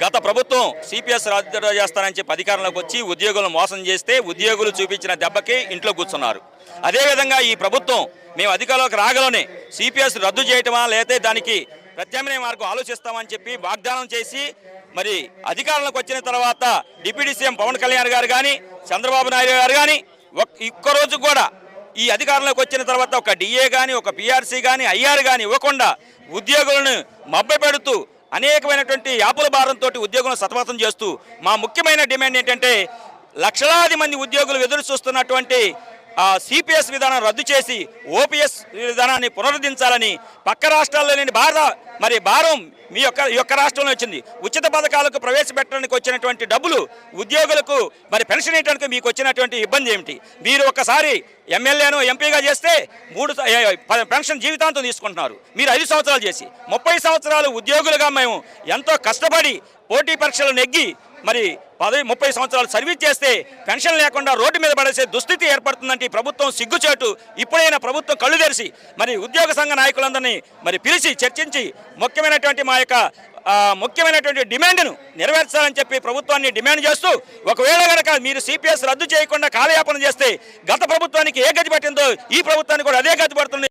గత ప్రభుత్వం సిపిఎస్ రద్దు చేస్తానని చెప్పి అధికారంలోకి వచ్చి ఉద్యోగులను మోసం చేస్తే ఉద్యోగులు చూపించిన దెబ్బకి ఇంట్లో కూర్చున్నారు. అదేవిధంగా ఈ ప్రభుత్వం మేము అధికారంలోకి రాగలనే సిపిఎస్ రద్దు చేయటమా లేతే దానికి ప్రత్యామ్నాయ మార్గం ఆలోచిస్తామని చెప్పి వాగ్దానం చేసి మరి అధికారంలోకి వచ్చిన తర్వాత డిప్యూటీ సీఎం పవన్ కళ్యాణ్ గారు కానీ చంద్రబాబు నాయుడు గారు కానీ ఒక్క రోజు కూడా ఈ అధికారంలోకి వచ్చిన తర్వాత ఒక డిఏ కానీ ఒక పిఆర్సీ కానీ ఐఆర్ కానీ ఇవ్వకుండా ఉద్యోగులను మభ్యపెడుతూ అనేకమైనటువంటి యాపుల భారంతో ఉద్యోగులను సతమతం చేస్తూ మా ముఖ్యమైన డిమాండ్ ఏంటంటే లక్షలాది మంది ఉద్యోగులు ఎదురు చూస్తున్నటువంటి సిపిఎస్ విధానం రద్దు చేసి ఓపీఎస్ విధానాన్ని పునరుద్ధరించాలని పక్క రాష్ట్రాల్లో లేని భారత మరి భారం మీ యొక్క ఈ యొక్క రాష్ట్రంలో వచ్చింది. ఉచిత పథకాలకు ప్రవేశపెట్టడానికి వచ్చినటువంటి డబ్బులు ఉద్యోగులకు మరి పెన్షన్ ఇవ్వడానికి మీకు వచ్చినటువంటి ఇబ్బంది ఏమిటి? మీరు ఒకసారి ఎమ్మెల్యేను ఎంపీగా చేస్తే మూడు పెన్షన్ జీవితాంతం తీసుకుంటున్నారు. మీరు ఐదు సంవత్సరాలు చేసి ముప్పై సంవత్సరాలు ఉద్యోగులుగా మేము ఎంతో కష్టపడి పోటీ పరీక్షలు నెగ్గి మరి పదవి ముప్పై సంవత్సరాలు సర్వీస్ చేస్తే పెన్షన్ లేకుండా రోడ్డు మీద పడేసే దుస్థితి ఏర్పడుతుందంటే ఈ ప్రభుత్వం సిగ్గుచేటు. ఇప్పుడైనా ప్రభుత్వం కళ్ళు తెరిచి మరి ఉద్యోగ సంఘ నాయకులందరినీ మరి పిలిచి చర్చించి ముఖ్యమైనటువంటి మా యొక్క ముఖ్యమైనటువంటి డిమాండ్ను నెరవేర్చాలని చెప్పి ప్రభుత్వాన్ని డిమాండ్ చేస్తూ ఒకవేళ కనుక మీరు సిపిఎస్ రద్దు చేయకుండా కాలయాపన చేస్తే గత ప్రభుత్వానికి ఏ గతి పట్టిందో ఈ ప్రభుత్వానికి కూడా అదే గతి పడుతుంది.